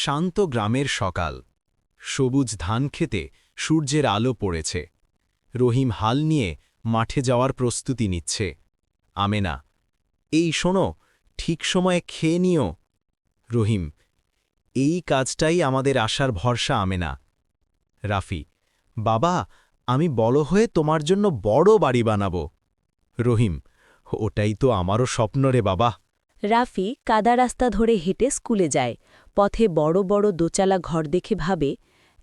শান্ত গ্রামের সকাল। সবুজ ধান খেতে সূর্যের আলো পড়েছে। রহিম হাল নিয়ে মাঠে যাওয়ার প্রস্তুতি নিচ্ছে। আমেনা, এই শোনো, ঠিক সময়ে খেয়ে নিও। রহিম, এই কাজটাই আমাদের আশার ভরসা, আমেনা। রাফি, বাবা, আমি বড় হয়ে তোমার জন্য বড় বাড়ি বানাবো। রহিম, ওটাই তো আমারও স্বপ্ন রে বাবা। রাফি কাদা রাস্তা ধরে হেঁটে স্কুলে যায়। পথে বড় বড় দোচালা ঘর দেখে ভাবে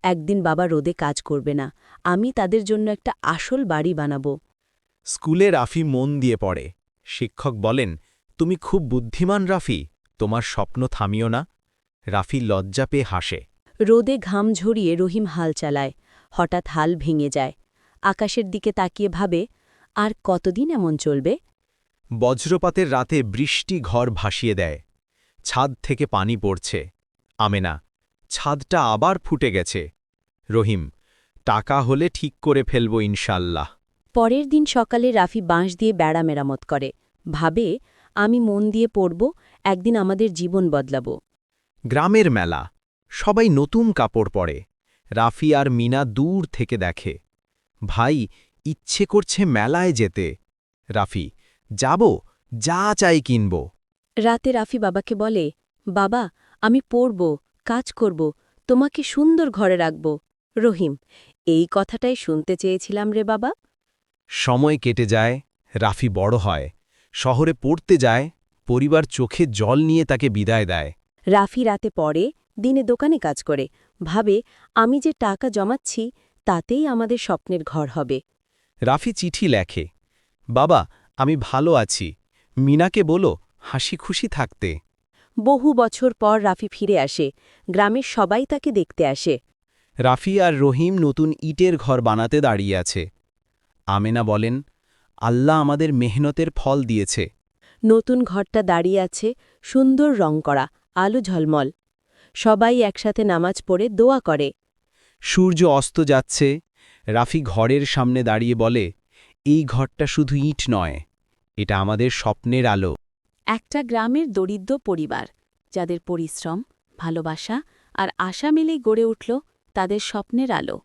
একদিন বাবা রোদে কাজ করবে না আমি তাদের জন্য একটা আসল বাড়ি বানাবো। স্কুলে রাফি মন দিয়ে পড়ে। শিক্ষক বলেন তুমি খুব বুদ্ধিমান রাফি তোমার স্বপ্ন থামিও না। রাফি লজ্জা পেয়ে হাসে। রোদে ঘাম ঝরিয়ে রহিম হাল চালায় হঠাৎ হাল ভেঙে যায়। আকাশের দিকে তাকিয়ে ভাবে আর কতদিন এমন চলবে? বজ্রপাতের রাতে বৃষ্টি ঘর ভাসিয়ে দেয়। ছাদ থেকে পানি পড়ছে। আমেনা ছাদটা আবার ফুটে গেছে। রহিম টাকা হলে ঠিক করে ফেলব ইনশাল্লাহ পরের দিন সকালে রাফি বাঁশ দিয়ে বেড়া মেরামত করে। ভাবে আমি মন দিয়ে পড়ব একদিন আমাদের জীবন বদলাব। গ্রামের মেলা সবাই নতুন কাপড় পরে। রাফি আর মিনা দূর থেকে দেখে। ভাই ইচ্ছে করছে মেলায় যেতে। রাফি যাব যা চাই কিনব। রাতে রাফি বাবাকে বলে বাবা আমি পড়ব কাজ করব তোমাকে সুন্দর ঘরে রাখব। রহিম এই কথাটাই শুনতে চেয়েছিলাম রে বাবা। সময় কেটে যায় রাফি বড় হয়। শহরে পড়তে যায় পরিবার চোখে জল নিয়ে তাকে বিদায় দেয়। রাফি রাতে পড়ে দিনে দোকানে কাজ করে। ভাবে আমি যে টাকা জমাচ্ছি তাতেই আমাদের স্বপ্নের ঘর হবে। রাফি চিঠি লেখে বাবা আমি ভালো আছি। মিনাকে বলো হাসি খুশি থাকতে। বহু বছর পর রাফি ফিরে আসে। গ্রামের সবাই তাকে দেখতে আসে। রাফি আর রহিম নতুন ইটের ঘর বানাতে দাঁড়িয়ে আছে। আমেনা বলেন আল্লাহ আমাদের মেহনতের ফল দিয়েছে। নতুন ঘরটা দাঁড়িয়ে আছে সুন্দর রং করা আলো ঝলমল। সবাই একসাথে নামাজ পড়ে দোয়া করে। সূর্য অস্ত যাচ্ছে। রাফি ঘরের সামনে দাঁড়িয়ে বলে এই ঘরটা শুধু ইট নয়, এটা আমাদের স্বপ্নের আলো। একটা গ্রামের দরিদ্র পরিবার, যাদের পরিশ্রম, ভালোবাসা আর আশা মিলেই গড়ে উঠল তাদের স্বপ্নের আলো।